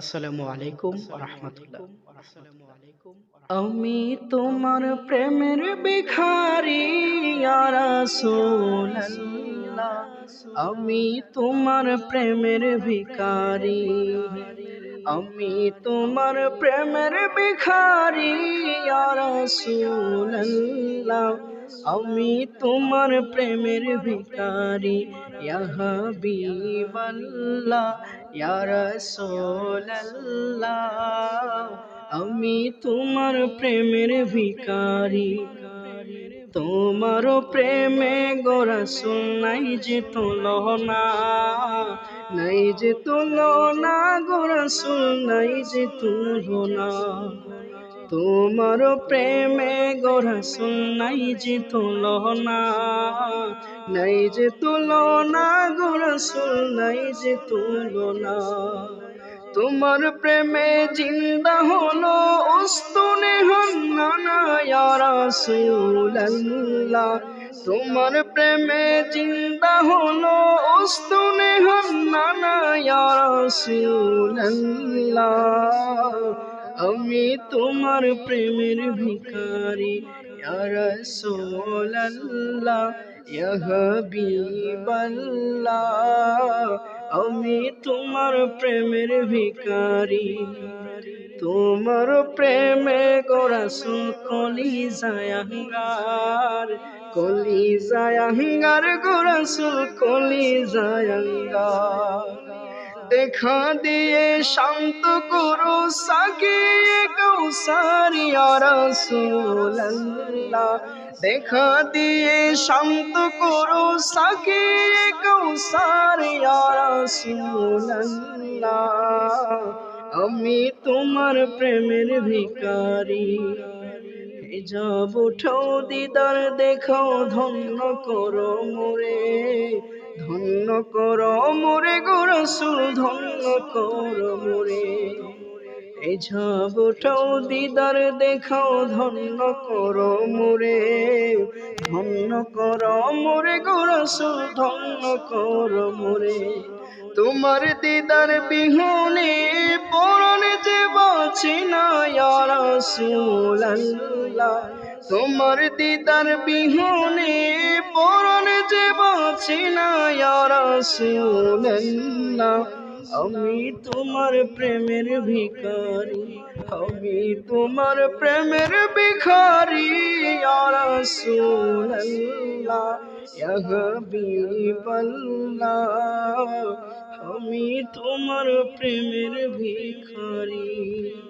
আসসালামু আলাইকুম রহমতুল্লাহ। আমি তোমার প্রেমের ভিখারি ইয়া রাসূলুল্লাহ। আমি তোমার প্রেমের ভিখারি। আমি তোমার প্রেমের ভিখারি ইয়া রাসূলুল্লাহ। আমি তোমার প্রেমের ভিখারি, ইয়া হাবিবাল্লাহ, ইয়া আমি তোমার প্রেমের ভিখারি, তোমার প্রেমে গোরা নাই যে তুলনা, নাই যে তুলনা, গোরা নাই যে তুলনা। তোমার প্রেমে গোরা নাই যে তুলনা, নাই যে তুলনা গোরা নাই যে তুলনা। তোমার প্রেমে জিন্দা হলো উস্তুনে হন্না রাসূলুল্লাহ। তোমার প্রেমে জিন্দা হলো উস্তুনে হন্না রাসূলুল্লাহ। আমি তোমার প্রেমের ভিখারি রাসূলুল্লাহ, ইয়া হাবিবাল্লাহ। আমি তোমার প্রেমের ভিখারি, তোমার প্রেমে গোরাসুল কলি জায়াঙ্গার কলি জায়াঙ্গার গোরাসুল কলি জায়াঙ্গার দেখা দিয়ে শান্ত করো সাকিয়ে কৌসারিয়া রাসূলুল্লাহ। দেখা দিয়ে শান্ত করো সাকিয়ে কৌসারিয়া রাসূলুল্লাহ। আমি তোমার প্রেমের ভিখারি। যাব উঠো দিদার দেখাও, ধন্য করো মোরে। ধন্য কর মোরে গোরসুল, ধন্য কর মোরে। এই ঝাব উঠাও দিদার দেখাও, ধন্য কর মোরে। ধন্য কর মোরে গোরসুল, ধন্য কর মোরে। তোমার দিদার বিহুনে পরনে যে বাঁচি না তোমার দিদার বিহুনে পরনে যে বাঁচি না রাসূলুল্লাহ আমি তোমার প্রেমের ভিখারি আমি তোমার প্রেমের ভিখারি আমি তোমার প্রেমের ভিখারি।